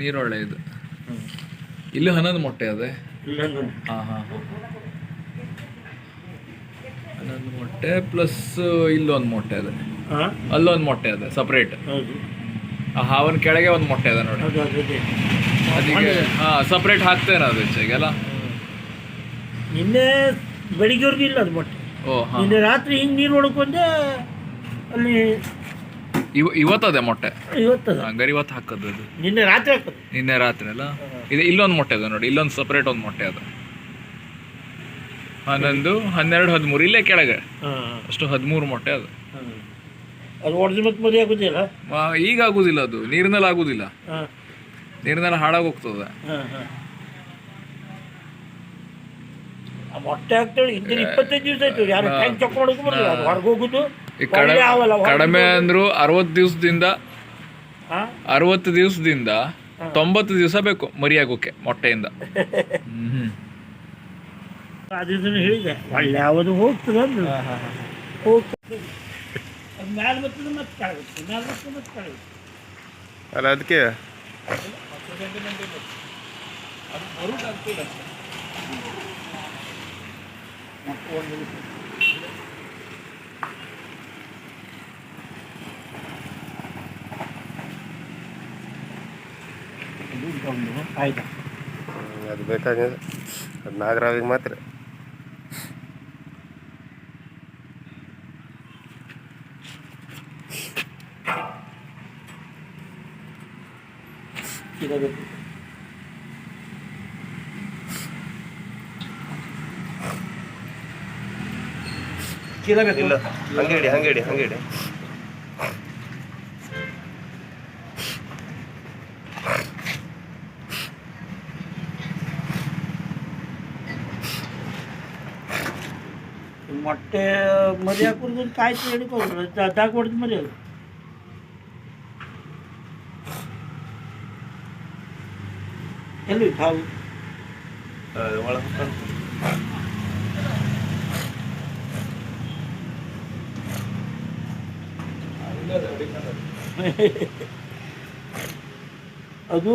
ನೀರೊಳ್ಳೆ ಇದು. ಇಲ್ಲಿ ಹನ್ನೊಂದು ಮೊಟ್ಟೆ ಅದೇ? ಇಲ್ಲ ಹಾಂ ಹಾಂ ಹನ್ನೊಂದು ಮೊಟ್ಟೆ ಪ್ಲಸ್ ಇಲ್ಲೊಂದು ಮೊಟ್ಟೆ ಅದೇ. ಅಲ್ಲೊಂದು ಮೊಟ್ಟೆ ಅದೇ ಸಪ್ರೇಟ್ ಹೌದು. ಆ ಹಾವನ ಕೆಳಗೆ ಒಂದು ಮೊಟ್ಟೆ ಅದ ನೋಡಿ. ಅದು ಅದು ಅದೇ. ಅದಕ್ಕೆ ಹಾಂ ಸಪ್ರೇಟ್ ಹಾಕ್ತೇನೆ ಅದು ಹೆಚ್ಚಾಗೆಲ್ಲ ನಿನ್ನೆ ಬೆಳಿಗ್ಗೆವರೆಗೂ ಇಲ್ಲ ಅದು ಮೊಟ್ಟೆ. ಓ ಹಾಂ. ನಿನ್ನೆ ರಾತ್ರಿ ಹಿಂಗೆ ನೀರು ಹೊಡ್ಕೊಂಡೆ ಅಲ್ಲಿ ಇವ ಇವತ್ತದೇ ಮೊಟ್ಟೆ. ಇವತ್ತು ಹಂಗಾರೆ ಇವತ್ತು ಹಾಕೋದು ಅದು. ನಿನ್ನೆ ರಾತ್ರಿ ಹಾಕೋದು ನಿನ್ನೆ ರಾತ್ರಿ ಅಲ್ಲ ಇದು ಇಲ್ಲೊಂದು ಮೊಟ್ಟೆ ಅದ ನೋಡಿ ಇಲ್ಲೊಂದು ಸಪ್ರೇಟ್ ಒಂದು ಮೊಟ್ಟೆ ಅದ. ಹನ್ನೊಂದು ಹನ್ನೆರಡು ಹದಿಮೂರು ಇಲ್ಲೇ ಕೆಳಗೆ. ಅಷ್ಟು ಹದಿಮೂರು ಮೊಟ್ಟೆ ಅದು. ಅದು ಮತ್ತೆ ಆಗೋದಿಲ್ಲ? ಈಗ ಆಗುದಿಲ್ಲ ಅದು. ನೀರಿನಲ್ಲಿ ಆಗುದಿಲ್ಲ. ನೀರಿನಲ್ಲಿ ಹಾಳಾಗಿ ಹೋಗ್ತದೆ. ಮೊಟ್ಟೆ ಹಾಕ್ತೇವೆ ಇಪ್ಪತ್ತೈದು ದಿವಸ ಆಯ್ತು. ಯಾರು ಟ್ಯಾಂಕ್ ಚೆಕ್ ಮಾಡೋದು ಬರಲ್ಲ ಹೊರಗೆ ಹೋಗುದು? ಈ ಕಡಿಮೆ ಕಡಿಮೆ ಅಂದ್ರು ಅರವತ್ತು ದಿವಸದಿಂದ ಅರವತ್ತು ದಿವಸದಿಂದ ತೊಂಬತ್ತು ದಿವಸ ಬೇಕು ಮರಿಯಾಗೋಕೆ ಮೊಟ್ಟೆಯಿಂದ. ಹ್ಮ್. ಆ ದಿವಸ ಹೇಳಿದೆ ಒಳ್ಳೆ ಯಾವುದು ಹೋಗ್ತದೆ ಅಂದ್ರು. ಹೋಗ್ತದೆ. ಅದು ಮ್ಯಾಲೆ ಬರ್ತದೆ ಮತ್ತೆ ಕೆಳಗುತ್ತೆ ಮ್ಯಾಲೆ ಬರ್ತದೆ ಮತ್ತೆ ಕೆಳಗುತ್ತೆ ಅಲ್ಲ ಅದಕ್ಕೆ? ಆಯ್ತಾ? ಅದು ಬೇಕಾಗಿದೆ ಅದು ನಾಗರಾವಿಗೆ ಮಾತ್ರ. ಇರಬೇಕು. ಚೀಲಬೇಕು ಇಲ್ಲ. ಹಂಗೆ ಇಡಿ ಹಂಗೆ ಮೊಟ್ಟೆ ಮರಿ ಹಾಕೋದು ಕಾಯ್ತು ಹಿಡ್ಕೊಂಡು ದಾಕ್ ಹೊಡೆದು ಮರಿ ಅದು ಎಲ್ಲಿ ಹಾವು ಒಳಗೆ ಅದು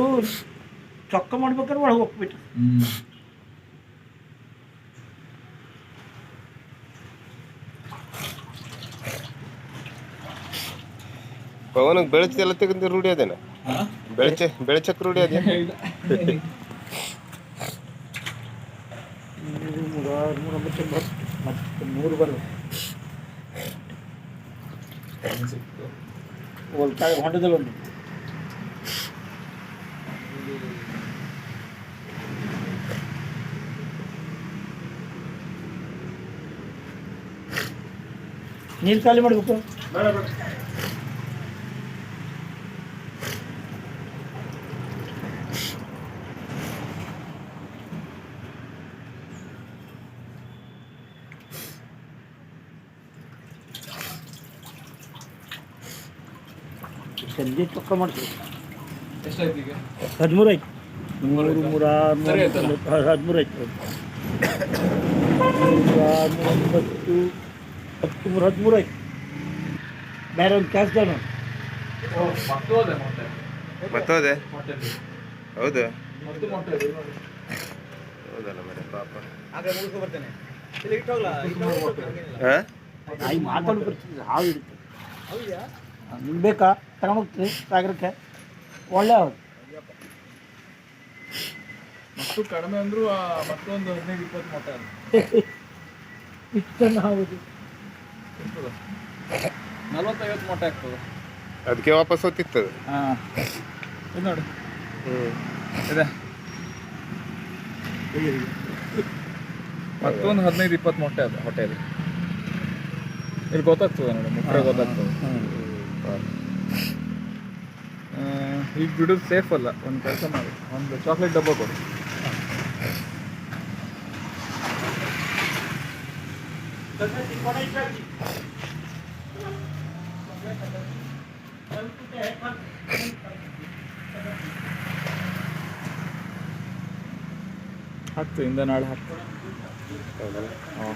ಚೊಕ್ಕ ಮಾಡ್ಬೇಕಾದ್ರೆ ಒಳಗೆ ಹೋಗ್ಬಿಟ್ಟು ಹ್ಮ್ ಬೆಳಚಿ ಬೆಳಚೆಲ್ಲ ತೆಗೆದು ರೂಢಿ ಅದೇನ? ಬೆಳಚೆ ಬೆಳಚಕ್ ರೂಢಿ ಅದೇ ಮೂರು ಹೊಂಡದಲ್ಲಿ ಒಂದು ನೀರು ಖಾಲಿ ಮಾಡಬೇಕು? ಸಂಜೆ ಚೊಕ್ಕ ಮಾಡ್ತೀವಿ ಎಷ್ಟಾಯ್ತು ಈಗ? ಹದಿಮೂರು ಆಯ್ತು. ಮೂರು ಆಯ್ತಲ್ಲ? ಹದಿಮೂರು ಆಯ್ತು. ಹತ್ತು ಒಂಬತ್ತು ಹತ್ತು ಮೂರು ಹದಿಮೂರು ಆಯ್ತು. ಬೇರೆ ಒಂದು ಕ್ಯಾಶ್ ದಾನ ಮೊಟ್ಟೆ. ಹೌದು. ಹೌದಲ್ಲ ಮೇಡಮ್ ಪಾಪ. ಹಾಂ? ನಾಯಿ ಮಾತಾಡಿ ಬರ್ತಿದ್ದೆ ಹಾವು ಇರುತ್ತೆ ನಿಮ್ಗೆ ಬೇಕಾ ತಗೊಂಡೋಗ್ತೀರಿ ಸಾಗರಕ್ಕೆ. ಒಳ್ಳೆ ಹೌದು ಮತ್ತು ಕಡಿಮೆ ಅಂದ್ರು ಆ, ಮತ್ತೊಂದು ಹದಿನೈದು ಇಪ್ಪತ್ತು ಮೊಟ್ಟೆ ಇಷ್ಟನ್ನು ನಲ್ವತ್ತೈವತ್ತು ಮೊಟ್ಟೆ ಆಗ್ತದೆ. ಅದಕ್ಕೆ ವಾಪಸ್ ಹೊತ್ತಿತ್ತದು ಹಾಂ. ಇದು ನೋಡಿ. ಹ್ಞೂ ಇದೆ. ಮತ್ತೊಂದು ಹದಿನೈದು ಇಪ್ಪತ್ತು ಮೊಟ್ಟೆ ಅದು ಹೊಟ್ಟೆಯಲ್ಲಿ. ಇಲ್ಲಿ ಗೊತ್ತಾಗ್ತದೆ ನೋಡಿ ಮೊಟ್ಟೆ ಗೊತ್ತಾಗ್ತದೆ. ಈಗ ಬಿಡೋದು ಸೇಫ್ ಅಲ್ಲ ಒಂದು ಕೆಲಸ ಮಾಡಿ. ಒಂದು ಚಾಕ್ಲೇಟ್ ಡಬ್ಬ ಕೊಡಿ. ಹತ್ತು ಇಂದ ನಾಳೆ ಹತ್ತು ಹೌದಲ್ಲ ಹಾಂ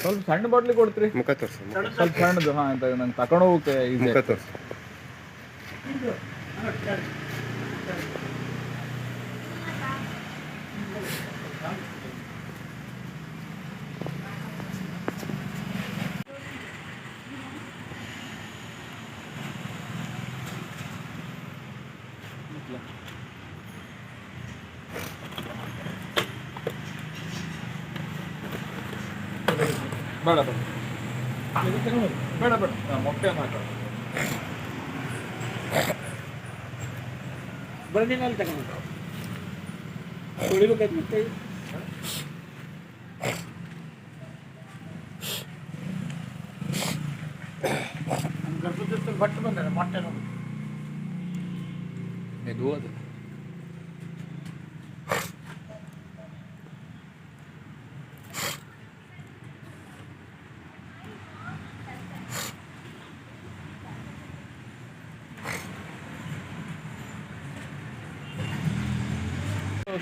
ಸ್ವಲ್ಪ ಸಣ್ಣ ಬಾಟ್ಲಿ ಕೊಡ್ತೀರಿ? ಮುಖ ತೋರಿಸು ಸ್ವಲ್ಪ ಸಣ್ಣದು ಹಾಂ ಅಂತ ನಂಗೆ ತಗೊಂಡು ಹೋಗಕ್ಕೆ ಇದೆ ಮುಖ ತೋರಿಸು. ಬೇಡ ಬೇಡ. ಬೇಡ ಬೇಡ. ಮೊಟ್ಟೆ ಮಾತ್ರ. ಬರದಿನಲ್ಲಿ ತಗೊಂಡು ಉಳಿಬೇಕಾಯ್ತು ಮತ್ತೆ. ನಮ್ಮ ಬಟ್ಟೆ ಬಂದರೆ ಮೊಟ್ಟೆ ನೋಡಿ. ಇದು ಅದು.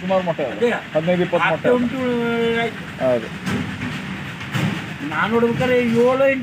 ಸುಮಾರು ಮೊಟ್ಟೆ ಹದಿನೈದು ಇಪ್ಪತ್ತು ಮೊಟ್ಟೆ ಹೌದು. ನಾನು ನೋಡ್ಬೇಕಾದ್ರೆ ಏಳು ಎಂಟು